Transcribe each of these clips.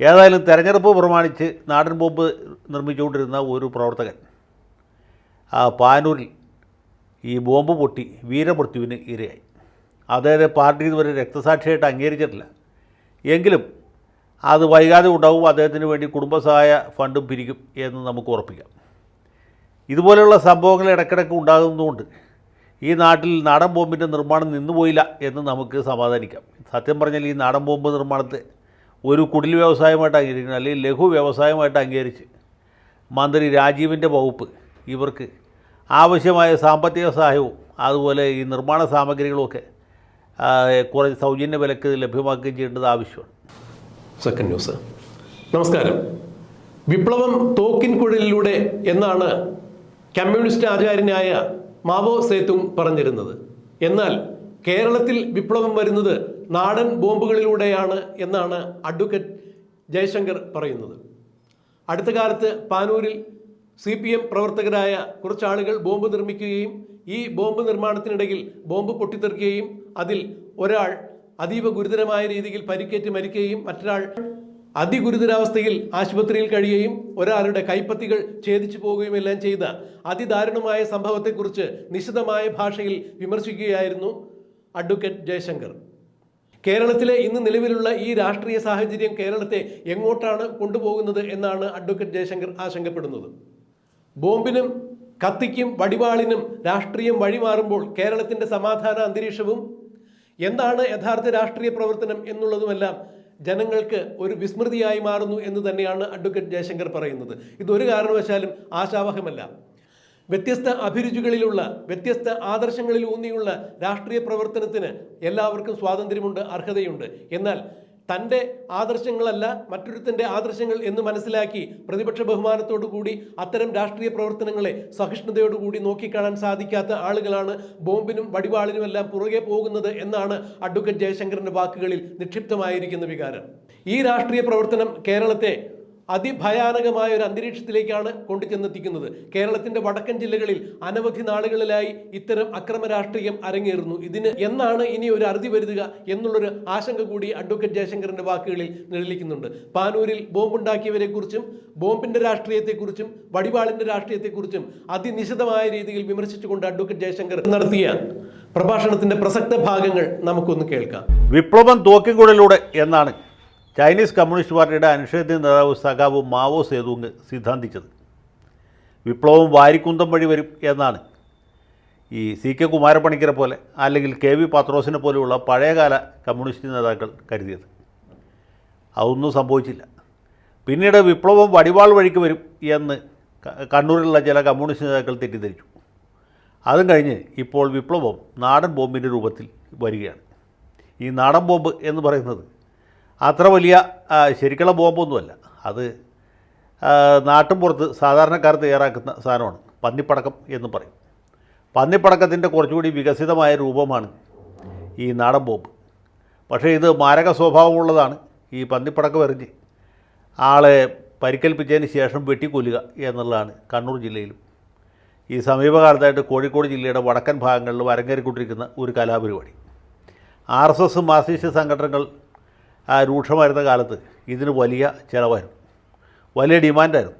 ഏതായാലും തെരഞ്ഞെടുപ്പ് പ്രമാണിച്ച് നാടൻ ബോംബ് നിർമ്മിച്ചുകൊണ്ടിരുന്ന ഒരു പ്രവർത്തകൻ ആ പാനൂരിൽ ഈ ബോംബ് പൊട്ടി വീരമൃത്യുവിന് ഇരയായി. അദ്ദേഹത്തെ പാർട്ടി ഇതുവരെ രക്തസാക്ഷിയായിട്ട് അംഗീകരിച്ചിട്ടില്ല. എങ്കിലും അത് വൈകാതെ ഉണ്ടാവും അദ്ദേഹത്തിന് വേണ്ടി കുടുംബസഹായ ഫണ്ടും പിരിക്കും എന്ന് നമുക്ക് ഉറപ്പിക്കാം. ഇതുപോലെയുള്ള സംഭവങ്ങൾ ഇടയ്ക്കിടയ്ക്ക് ഉണ്ടാകുന്നതുകൊണ്ട് ഈ നാട്ടിൽ നാടൻ ബോംബിന്റെ നിർമ്മാണം നിന്നുപോയില്ല എന്ന് നമുക്ക് സമാധാനിക്കാം. സത്യം പറഞ്ഞാൽ ഈ നാടൻ ബോംബ് നിർമ്മാണത്തെ ഒരു കുടിൽ വ്യവസായമായിട്ട് അംഗീകരിക്കണം അല്ലെങ്കിൽ ലഘു വ്യവസായമായിട്ട് അംഗീകരിച്ച് മന്ത്രി രാജീവിന്റെ വകുപ്പ് ഇവർക്ക് ആവശ്യമായ സാമ്പത്തിക സഹായവും അതുപോലെ ഈ നിർമ്മാണ സാമഗ്രികളുമൊക്കെ കുറച്ച് സൗജന്യ വിലക്ക് ലഭ്യമാക്കുകയും ചെയ്യേണ്ടത് ആവശ്യമാണ്. സെക്കൻഡ് ന്യൂസ് നമസ്കാരം. വിപ്ലവം തോക്കിൻ കുഴലിലൂടെ എന്നാണ് കമ്മ്യൂണിസ്റ്റ് ആചാര്യനായ മാവോ സേത്തും പറഞ്ഞിരുന്നത്. എന്നാൽ കേരളത്തിൽ വിപ്ലവം വരുന്നത് നാടൻ ബോംബുകളിലൂടെയാണ് എന്നാണ് അഡ്വക്കേറ്റ് ജയശങ്കർ പറയുന്നത്. അടുത്ത കാലത്ത് പാനൂരിൽ സി പി എം പ്രവർത്തകരായ കുറച്ചാളുകൾ ബോംബ് നിർമ്മിക്കുകയും ഈ ബോംബ് നിർമ്മാണത്തിനിടയിൽ ബോംബ് പൊട്ടിത്തെറിക്കുകയും അതിൽ ഒരാൾ അതീവ ഗുരുതരമായ രീതിയിൽ പരിക്കേറ്റ് മരിക്കുകയും മറ്റൊരാൾ അതിഗുരുതരാവസ്ഥയിൽ ആശുപത്രിയിൽ കഴിയുകയും ഒരാളുടെ കൈപ്പത്തികൾ ഛേദിച്ചു പോവുകയും എല്ലാം ചെയ്ത അതിദാരുണമായ സംഭവത്തെക്കുറിച്ച് നിശിതമായ ഭാഷയിൽ വിമർശിക്കുകയായിരുന്നു അഡ്വക്കേറ്റ് ജയശങ്കർ. കേരളത്തിലെ ഇന്ന് നിലവിലുള്ള ഈ രാഷ്ട്രീയ സാഹചര്യം കേരളത്തെ എങ്ങോട്ടാണ് കൊണ്ടുപോകുന്നത് എന്നാണ് അഡ്വക്കേറ്റ് ജയശങ്കർ ആശങ്കപ്പെടുന്നത്. ബോംബിനും കത്തിക്കും വടിവാളിനും രാഷ്ട്രീയം വഴിമാറുമ്പോൾ കേരളത്തിന്റെ സമാധാന അന്തരീക്ഷവും എന്താണ് യഥാർത്ഥ രാഷ്ട്രീയ പ്രവർത്തനം എന്നുള്ളതുമെല്ലാം ജനങ്ങൾക്ക് ഒരു വിസ്മൃതിയായി മാറുന്നു എന്ന് തന്നെയാണ് അഡ്വക്കേറ്റ് ജയശങ്കർ പറയുന്നത്. ഇതൊരു കാരണവശാലും ആശാവഹമല്ല. വ്യത്യസ്ത അഭിരുചികളിലുള്ള വ്യത്യസ്ത ആദർശങ്ങളിൽ ഊന്നിയുള്ള രാഷ്ട്രീയ പ്രവർത്തനത്തിന് എല്ലാവർക്കും സ്വാതന്ത്ര്യമുണ്ട് അർഹതയുണ്ട്. എന്നാൽ തന്റെ ആദർശങ്ങളല്ല മറ്റൊരുത്തന്റെ ആദർശങ്ങൾ എന്ന് മനസ്സിലാക്കി പ്രതിപക്ഷ ബഹുമാനത്തോടു കൂടി അത്തരം രാഷ്ട്രീയ പ്രവർത്തനങ്ങളെ സഹിഷ്ണുതയോടുകൂടി നോക്കിക്കാണാൻ സാധിക്കാത്ത ആളുകളാണ് ബോംബിനും വടിവാളിനുമെല്ലാം പുറകെ പോകുന്നത് എന്നാണ് അഡ്വക്കേറ്റ് ജയശങ്കറിന്റെ വാക്കുകളിൽ നിക്ഷിപ്തമായിരിക്കുന്ന വികാരം. ഈ രാഷ്ട്രീയ പ്രവർത്തനം കേരളത്തെ അതിഭയാനകമായ ഒരു അന്തരീക്ഷത്തിലേക്കാണ് കൊണ്ടുചെന്നെത്തിക്കുന്നത്. കേരളത്തിന്റെ വടക്കൻ ജില്ലകളിൽ അനവധി നാളുകളിലായി ഇത്തരം അക്രമ രാഷ്ട്രീയം അരങ്ങേറുന്നു. ഇതിന് എന്നാണ് ഇനി ഒരു അറുതി വരുതുക എന്നുള്ളൊരു ആശങ്ക കൂടി അഡ്വക്കേറ്റ് ജയശങ്കറിന്റെ വാക്കുകളിൽ നിഴലിക്കുന്നുണ്ട്. പാനൂരിൽ ബോംബുണ്ടാക്കിയവരെ കുറിച്ചും ബോംബിന്റെ രാഷ്ട്രീയത്തെക്കുറിച്ചും വടിവാളിന്റെ രാഷ്ട്രീയത്തെക്കുറിച്ചും അതിനിശിതമായ രീതിയിൽ വിമർശിച്ചുകൊണ്ട് അഡ്വക്കേറ്റ് ജയശങ്കർ നടത്തിയ പ്രഭാഷണത്തിന്റെ പ്രസക്ത ഭാഗങ്ങൾ നമുക്കൊന്ന് കേൾക്കാം. വിപ്ലവം തോക്കിൻകുഴലിലൂടെ എന്നാണ് ചൈനീസ് കമ്മ്യൂണിസ്റ്റ് പാർട്ടിയുടെ അനിഷേധ്യ നേതാവ് സഖാവ് മാവോ സേതുങ് സിദ്ധാന്തിച്ചത്. വിപ്ലവം വാരിക്കുന്തം വഴി വരും എന്നാണ്. ഈ സി കെ കുമാരപ്പണിക്കരെ പോലെ അല്ലെങ്കിൽ കെ വി പത്രോസിനെ പോലെയുള്ള പഴയകാല കമ്മ്യൂണിസ്റ്റ് നേതാക്കൾ കരുതിയത്. അതൊന്നും സംഭവിച്ചില്ല. പിന്നീട് വിപ്ലവം വടിവാൾ വഴിക്ക് വരും എന്ന് കണ്ണൂരിലുള്ള ചില കമ്മ്യൂണിസ്റ്റ് നേതാക്കൾ തെറ്റിദ്ധരിച്ചു. അതും കഴിഞ്ഞ് ഇപ്പോൾ വിപ്ലവം നാടൻ ബോംബിന്റെ രൂപത്തിൽ വരികയാണ്. ഈ നാടൻ ബോംബ് എന്ന് പറയുന്നത് അത്ര വലിയ ശരിക്കുള്ള ബോംബൊന്നുമല്ല. അത് നാട്ടും പുറത്ത് സാധാരണക്കാർ തയ്യാറാക്കുന്ന സാധനമാണ്. പന്നിപ്പടക്കം എന്ന് പറയും. പന്നിപ്പടക്കത്തിന്റെ കുറച്ചുകൂടി വികസിതമായ രൂപമാണ് ഈ നാടൻ ബോംബ്. പക്ഷേ ഇത് മാരക സ്വഭാവമുള്ളതാണ്. ഈ പന്നിപ്പടക്കം എറിഞ്ഞ് ആളെ പരിക്കേൽപ്പിച്ചതിന് ശേഷം വെട്ടിക്കൊല്ലുക എന്നുള്ളതാണ് കണ്ണൂർ ജില്ലയിലും. ഈ സമീപകാലത്തായിട്ട് കോഴിക്കോട് ജില്ലയുടെ വടക്കൻ ഭാഗങ്ങളിൽ അരങ്ങേറിക്കൊണ്ടിരിക്കുന്ന ഒരു കലാപരിപാടി. ആർ എസ് എസ് മാർസിസ്റ്റ് സംഘടനകൾ രൂക്ഷമായിരുന്ന കാലത്ത് ഇതിന് വലിയ ചിലവായിരുന്നു. വലിയ ഡിമാൻഡായിരുന്നു.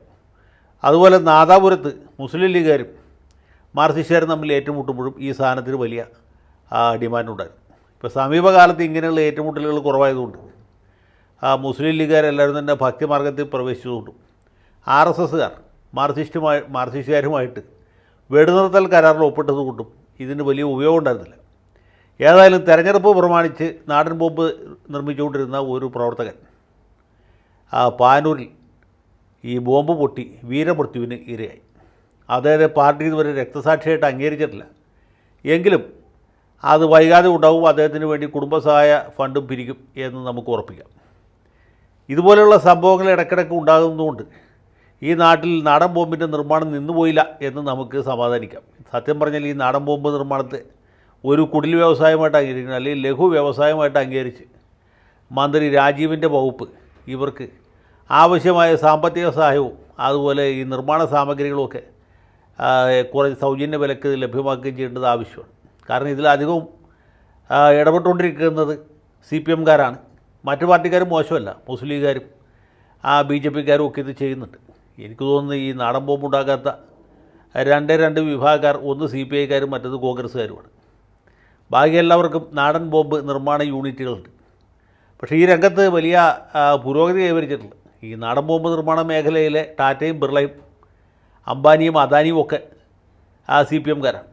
അതുപോലെ നാദാപുരത്ത് മുസ്ലിം ലീഗുകാരും മാർസിസ്റ്റുകാരും തമ്മിൽ ഏറ്റുമുട്ടുമ്പോഴും ഈ സാധനത്തിന് വലിയ ആ, ഡിമാൻഡുണ്ടായിരുന്നു. ഇപ്പോൾ സമീപകാലത്ത് ഇങ്ങനെയുള്ള ഏറ്റുമുട്ടലുകൾ കുറവായതുകൊണ്ട് ആ മുസ്ലിം ലീഗുകാരെല്ലാവരും തന്നെ ഭക്തിമാർഗത്തിൽ പ്രവേശിച്ചതുകൊണ്ടും ആർ എസ് എസ്സുകാർ മാർസിസ്റ്റുമായി മാർസിസ്റ്റുകാരുമായിട്ട് വെടിനിർത്തൽ കരാറിൽ ഒപ്പിട്ടതുകൊണ്ടും ഇതിന് വലിയ ഉപയോഗം ഉണ്ടായിരുന്നില്ല ഏതായാലും തെരഞ്ഞെടുപ്പ് പ്രമാണിച്ച് നാടൻ ബോംബ് നിർമ്മിച്ചുകൊണ്ടിരുന്ന ഒരു പ്രവർത്തകൻ ആ പാനൂരിൽ ഈ ബോംബ് പൊട്ടി വീരമൃത്യുവിന് ഇരയായി. അദ്ദേഹത്തെ പാർട്ടി ഇതുവരെ രക്തസാക്ഷിയായിട്ട് അംഗീകരിച്ചിട്ടില്ല. എങ്കിലും അത് വൈകാതെ ഉണ്ടാവും അദ്ദേഹത്തിന് വേണ്ടി കുടുംബസഹായ ഫണ്ടും പിരിക്കും എന്ന് നമുക്ക് ഉറപ്പിക്കാം. ഇതുപോലെയുള്ള സംഭവങ്ങൾ ഇടയ്ക്കിടയ്ക്ക് ഉണ്ടാകുന്നതുകൊണ്ട് ഈ നാട്ടിൽ നാടൻ ബോംബിന്റെ നിർമ്മാണം നിന്നുപോയില്ല എന്ന് നമുക്ക് സമാധാനിക്കാം. സത്യം പറഞ്ഞാൽ ഈ നാടൻ ബോംബ് നിർമ്മാണത്തെ ഒരു കുടിൽ വ്യവസായമായിട്ട് അംഗീകരിക്കണം അല്ലെങ്കിൽ ലഘു വ്യവസായമായിട്ട് അംഗീകരിച്ച് മന്ത്രി രാജീവിന്റെ വകുപ്പ് ഇവർക്ക് ആവശ്യമായ സാമ്പത്തിക സഹായവും അതുപോലെ ഈ നിർമ്മാണ സാമഗ്രികളുമൊക്കെ കുറച്ച് സൗജന്യ വിലക്ക് ലഭ്യമാക്കുകയും ചെയ്യേണ്ടത് ആവശ്യമാണ്. കാരണം ഇതിലധികവും ഇടപെട്ടുകൊണ്ടിരിക്കുന്നത് സി പി എംകാരാണ്. മറ്റു പാർട്ടിക്കാരും മോശമല്ല മുസ്ലിം ലീഗുകാരും ആ ബി ജെ പിക്കാരും ഒക്കെ ഇത് ചെയ്യുന്നുണ്ട്. എനിക്ക് തോന്നുന്നു ഈ നാടൻ ബോംബ് ഉണ്ടാകാത്ത രണ്ടേ രണ്ട് വിഭാഗക്കാർ ഒന്ന് സി പി ഐക്കാരും മറ്റത് കോൺഗ്രസ്സുകാരുമാണ്. ബാക്കി എല്ലാവർക്കും നാടൻ ബോംബ് നിർമ്മാണ യൂണിറ്റുകളുണ്ട്. പക്ഷേ ഈ രംഗത്ത് വലിയ പുരോഗതി കൈവരിച്ചിട്ടുണ്ട് ഈ നാടൻ ബോംബ് നിർമ്മാണ മേഖലയിലെ ടാറ്റയും ബിർളയും അംബാനിയും അദാനിയും ഒക്കെ ആ സി പി എംകാരാണ്.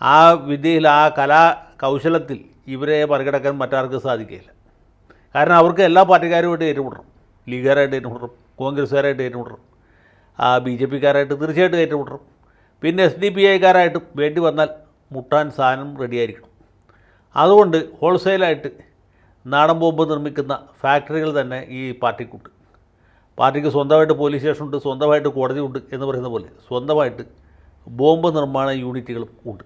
ആ വിദ്യയിൽ ആ കലാ കൗശലത്തിൽ ഇവരെ മറികടക്കാൻ മറ്റാർക്കും സാധിക്കില്ല കാരണം അവർക്ക് എല്ലാ പാർട്ടിക്കാരുമായിട്ട് ഏറ്റുമുട്ടണം. ലീഗുകാരായിട്ട് ഏറ്റുമുട്ടണം കോൺഗ്രസ്സുകാരായിട്ട് ഏറ്റുമുട്ടണം ആ ബി ജെ പിക്കാരായിട്ട് തീർച്ചയായിട്ടും ഏറ്റുമുട്ടണം. പിന്നെ എസ് ഡി പി ഐക്കാരായിട്ടും വേണ്ടി വന്നാൽ മുട്ടാൻ സാധനം റെഡിയായിരിക്കണം. അതുകൊണ്ട് ഹോൾസെയിലായിട്ട് നാടൻ ബോംബ് നിർമ്മിക്കുന്ന ഫാക്ടറികൾ തന്നെ ഈ പാർട്ടിക്കുണ്ട്. പാർട്ടിക്ക് സ്വന്തമായിട്ട് പോലീസ് സ്റ്റേഷനുണ്ട് സ്വന്തമായിട്ട് കോടതി ഉണ്ട് എന്ന് പറയുന്ന പോലെ സ്വന്തമായിട്ട് ബോംബ് നിർമ്മാണ യൂണിറ്റുകളും ഉണ്ട്.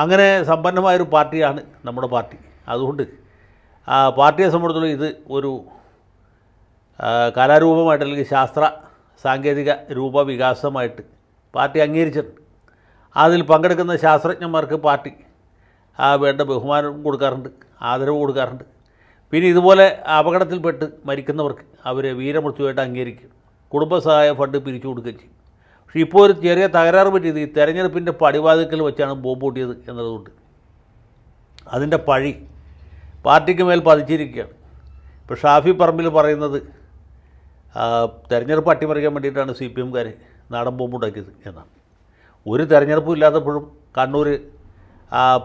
അങ്ങനെ സമ്പന്നമായൊരു പാർട്ടിയാണ് നമ്മുടെ പാർട്ടി. അതുകൊണ്ട് പാർട്ടിയെ സംബന്ധിച്ചിടത്തോളം ഇത് ഒരു കലാരൂപമായിട്ട് അല്ലെങ്കിൽ ശാസ്ത്ര സാങ്കേതിക രൂപവികാസമായിട്ട് പാർട്ടി അംഗീകരിച്ചിട്ടുണ്ട്. അതിൽ പങ്കെടുക്കുന്ന ശാസ്ത്രജ്ഞന്മാർക്ക് പാർട്ടി വേണ്ട ബഹുമാനം കൊടുക്കാറുണ്ട് ആദരവ് കൊടുക്കാറുണ്ട്. പിന്നെ ഇതുപോലെ അപകടത്തിൽപ്പെട്ട് മരിക്കുന്നവർക്ക് അവരെ വീരമൃത്യുവായിട്ട് അംഗീകരിക്കും. കുടുംബസഹായ ഫണ്ട് പിരിച്ചു കൊടുക്കുകയും ചെയ്യും. പക്ഷേ ഇപ്പോൾ ഒരു ചെറിയ തകരാറ് പറ്റിയത് ഈ തെരഞ്ഞെടുപ്പിന്റെ പടിവാതിക്കൽ വെച്ചാണ് ബോംബ് പൊട്ടിയത് എന്നതുകൊണ്ട് അതിന്റെ പഴി പാർട്ടിക്ക് മേൽ പതിച്ചിരിക്കുകയാണ്. ഇപ്പോൾ ഷാഫി പറമ്പിൽ പറയുന്നത് തെരഞ്ഞെടുപ്പ് അട്ടിമറിക്കാൻ വേണ്ടിയിട്ടാണ് സി പി എംകാർ നാടൻ ബോംബ് ഉണ്ടാക്കിയത് എന്നാണ്. ഒരു തെരഞ്ഞെടുപ്പും ഇല്ലാത്തപ്പോഴും കണ്ണൂർ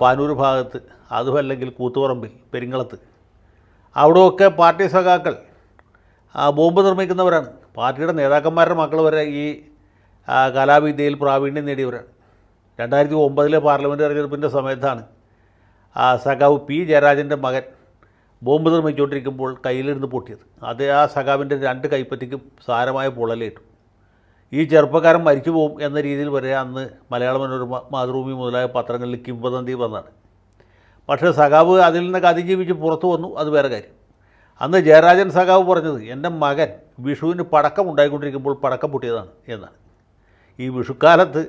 പാനൂർ ഭാഗത്ത് അതുമല്ലെങ്കിൽ കൂത്തുപറമ്പിൽ പെരിങ്ങളത്ത് അവിടെയൊക്കെ പാർട്ടി സഖാക്കൾ ബോംബ് നിർമ്മിക്കുന്നവരാണ്. പാർട്ടിയുടെ നേതാക്കന്മാരുടെ മക്കൾ വരെ ഈ കലാവിദ്യയിൽ പ്രാവീണ്യം നേടിയവരാണ്. രണ്ടായിരത്തി ഒമ്പതിലെ പാർലമെന്റ് തെരഞ്ഞെടുപ്പിന്റെ സമയത്താണ് സഖാവ് പി. ജയരാജന്റെ മകൻ ബോംബ് നിർമ്മിച്ചുകൊണ്ടിരിക്കുമ്പോൾ കയ്യിലിരുന്ന് പൊട്ടിയത്. അത് ആ സഖാവിന്റെ രണ്ട് കൈപ്പറ്റിക്കും സാരമായ പൊള്ളലേറ്റു. ഈ ചെറുപ്പക്കാരൻ മരിച്ചു പോകും എന്ന രീതിയിൽ വരെ അന്ന് മലയാള മനോരമ മാതൃഭൂമി മുതലായ പത്രങ്ങളിൽ കിംവദന്തി വന്നാണ്. പക്ഷേ സഖാവ് അതിൽ നിന്നൊക്കെ അതിജീവിച്ച് പുറത്തു വന്നു അത് വേറെ കാര്യം. അന്ന് ജയരാജൻ സഖാവ് പറഞ്ഞത് എന്റെ മകൻ വിഷുവിന് പടക്കം ഉണ്ടായിക്കൊണ്ടിരിക്കുമ്പോൾ പടക്കം പൊട്ടിയതാണ് എന്നാണ്. ഈ വിഷുക്കാലത്ത്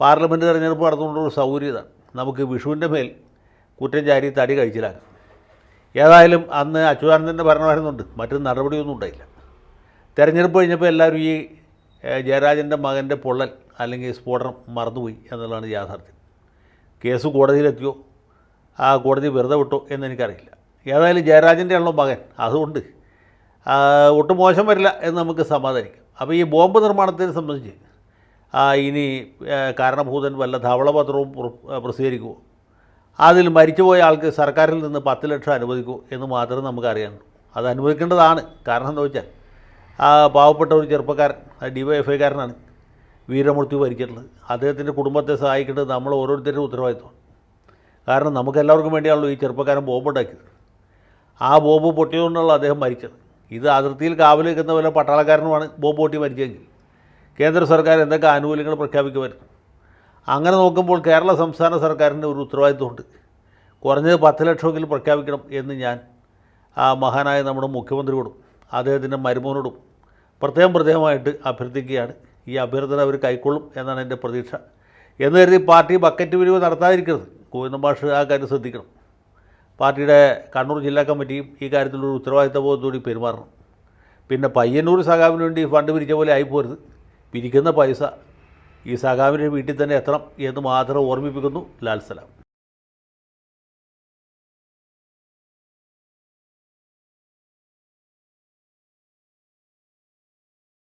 പാർലമെന്റ് തെരഞ്ഞെടുപ്പ് നടത്തുകൊണ്ടൊരു സൗകര്യം ഇതാണ്. നമുക്ക് വിഷുവിന്റെ മേൽ കുറ്റം ചാരി തടി കഴിച്ചിലാക്കാം. ഏതായാലും അന്ന് അച്യുതാനന്ദന്റെ ഭരണമായിരുന്നുണ്ട്. മറ്റു നടപടിയൊന്നും ഉണ്ടായില്ല. തെരഞ്ഞെടുപ്പ് കഴിഞ്ഞപ്പോൾ എല്ലാവരും ഈ ജയരാജന്റെ മകന്റെ പൊള്ളൽ അല്ലെങ്കിൽ സ്ഫോടനം മറന്നുപോയി എന്നുള്ളതാണ് യാഥാർത്ഥ്യം. കേസ് കോടതിയിലെത്തിയോ? ആ കോടതി വെറുതെ വിട്ടോ എന്നെനിക്കറിയില്ല ഏതായാലും ജയരാജന്റെ ആണല്ലോ മകൻ. അതുകൊണ്ട് ഒട്ടും മോശം വരില്ല എന്ന് നമുക്ക് സമാധാനിക്കാം. അപ്പോൾ ഈ ബോംബ് നിർമ്മാണത്തെ സംബന്ധിച്ച് ഇനി കാരണഭൂതൻ വല്ല ധവളപത്രവും പ്രസിദ്ധീകരിക്കുമോ അതിൽ മരിച്ചുപോയ ആൾക്ക് സർക്കാരിൽ നിന്ന് പത്ത് ലക്ഷം അനുവദിക്കൂ എന്ന് മാത്രമേ നമുക്കറിയാനുള്ളൂ. അത് അനുവദിക്കേണ്ടതാണ്. കാരണം എന്താ വെച്ചാൽ ആ പാവപ്പെട്ട ഒരു ചെറുപ്പക്കാരൻ ഡി വൈ എഫ് ഐക്കാരനാണ് വീരമൃത്യു വരിച്ചിട്ടുള്ളത് അദ്ദേഹത്തിന്റെ കുടുംബത്തെ സഹായിക്കേണ്ടത് നമ്മൾ ഓരോരുത്തരുടെ ഉത്തരവാദിത്വമാണ്. കാരണം നമുക്കെല്ലാവർക്കും വേണ്ടിയാണല്ലോ ഈ ചെറുപ്പക്കാരൻ ബോംബുണ്ടാക്കിയത്. ആ ബോംബ് പൊട്ടിയതുകൊണ്ടുള്ള അദ്ദേഹം മരിച്ചത്. ഇത് അതിർത്തിയിൽ കാവൽ നിൽക്കുന്ന പോലെ പട്ടാളക്കാരനുമാണ് ബോംബ് പൊട്ടി മരിച്ചെങ്കിൽ കേന്ദ്ര സർക്കാർ എന്തൊക്കെ ആനുകൂല്യങ്ങൾ പ്രഖ്യാപിക്കുമായിരുന്നു. അങ്ങനെ നോക്കുമ്പോൾ കേരള സംസ്ഥാന സർക്കാരിന്റെ ഒരു ഉത്തരവാദിത്വമുണ്ട്. കുറഞ്ഞത് പത്ത് ലക്ഷമെങ്കിലും പ്രഖ്യാപിക്കണം എന്ന് ഞാൻ ആ മഹാനായ നമ്മുടെ മുഖ്യമന്ത്രിയോടും അദ്ദേഹത്തിന്റെ മരുമോനോടും പ്രത്യേകം പ്രത്യേകമായിട്ട് അഭ്യർത്ഥിക്കുകയാണ്. ഈ അഭ്യർത്ഥന അവർ കൈക്കൊള്ളും എന്നാണ് എന്റെ പ്രതീക്ഷ. എന്ന് കരുതി പാർട്ടി ബക്കറ്റ് പിരിവ് നടത്താതിരിക്കരുത്. ഗോവിന്ദ ഭാഷ ആ കാര്യം ശ്രദ്ധിക്കണം. പാർട്ടിയുടെ കണ്ണൂർ ജില്ലാ കമ്മിറ്റിയും ഈ കാര്യത്തിലൊരു ഉത്തരവാദിത്തബോധത്തോടെ പെരുമാറണം. പിന്നെ പയ്യന്നൂർ സഖാവിന് വേണ്ടി ഫണ്ട് പിരിച്ച പോലെ ആയിപ്പോരുത്. പിരിക്കുന്ന പൈസ ഈ സഖാവിന്റെ വീട്ടിൽ തന്നെ എത്തണം എന്ന് മാത്രം ഓർമ്മിപ്പിക്കുന്നു ലാൽ സലാം.